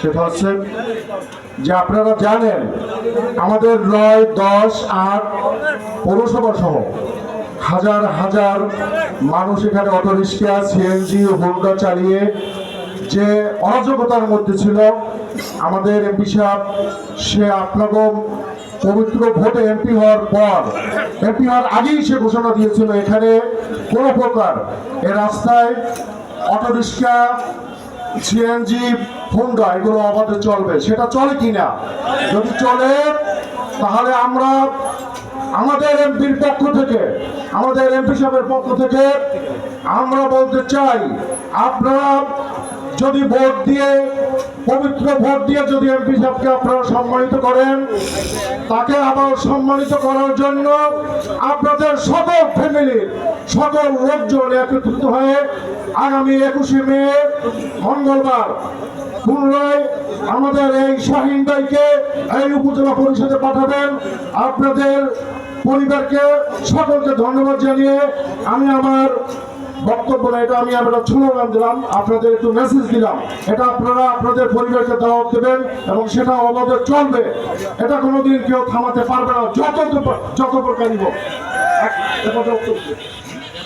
সেটা হচ্ছে যে আপনারা জানেন, আমাদের নয় দশ আট পৌরসভা সহ হাজার হাজার মানুষ এখানে অটো রিক্সা সিএনজি হোন্ডা চালিয়ে যে অরাজকতার মধ্যে ছিল, আমাদের এমপি সাহেব, সে আপনাকে পবিত্র ভোটে এমপি হওয়ার পর, এমপি হওয়ার আগেই সে ঘোষণা দিয়েছিল, এখানে কোনো প্রকার এ রাস্তায় অটো রিক্সা সিএনজি, হোন্ডা, এগুলো অবাধে চলবে। সেটা চলে কিনা? যদি চলে, তাহলে আমরা আমাদের এমপির পক্ষ থেকে, আমাদের এমপি সাহেবের পক্ষ থেকে আমরা বলতে চাই, আপনারা যদি ভোট দিয়ে, পবিত্র ভোট দিয়ে যদি এমপি সাহেবকে আপনারা সম্মানিত করেন, তাকে আবার সম্মানিত করার জন্য আপনাদের সকল ফ্যামিলির সকল লোকজন একত্রিত হয়ে আগামী একুশে মে, মঙ্গলবার, পুনরায় আমাদের এই শাহিন ভাইকে এই উপজেলা পরিষদে পাঠাবেন। আপনাদের পরিবারকে সকলকে ধন্যবাদ জানিয়ে আমি আমার বক্তব্য না, এটা আমি একটা স্লোগান দিলাম, আপনাদের একটু মেসেজ দিলাম। এটা আপনারা আপনাদের পরিবারকে দাওয়াত দেবেন এবং সেটা আমাদের চলবে। এটা কোনোদিন কেউ থামাতে পারবে না যত যত প্রকারই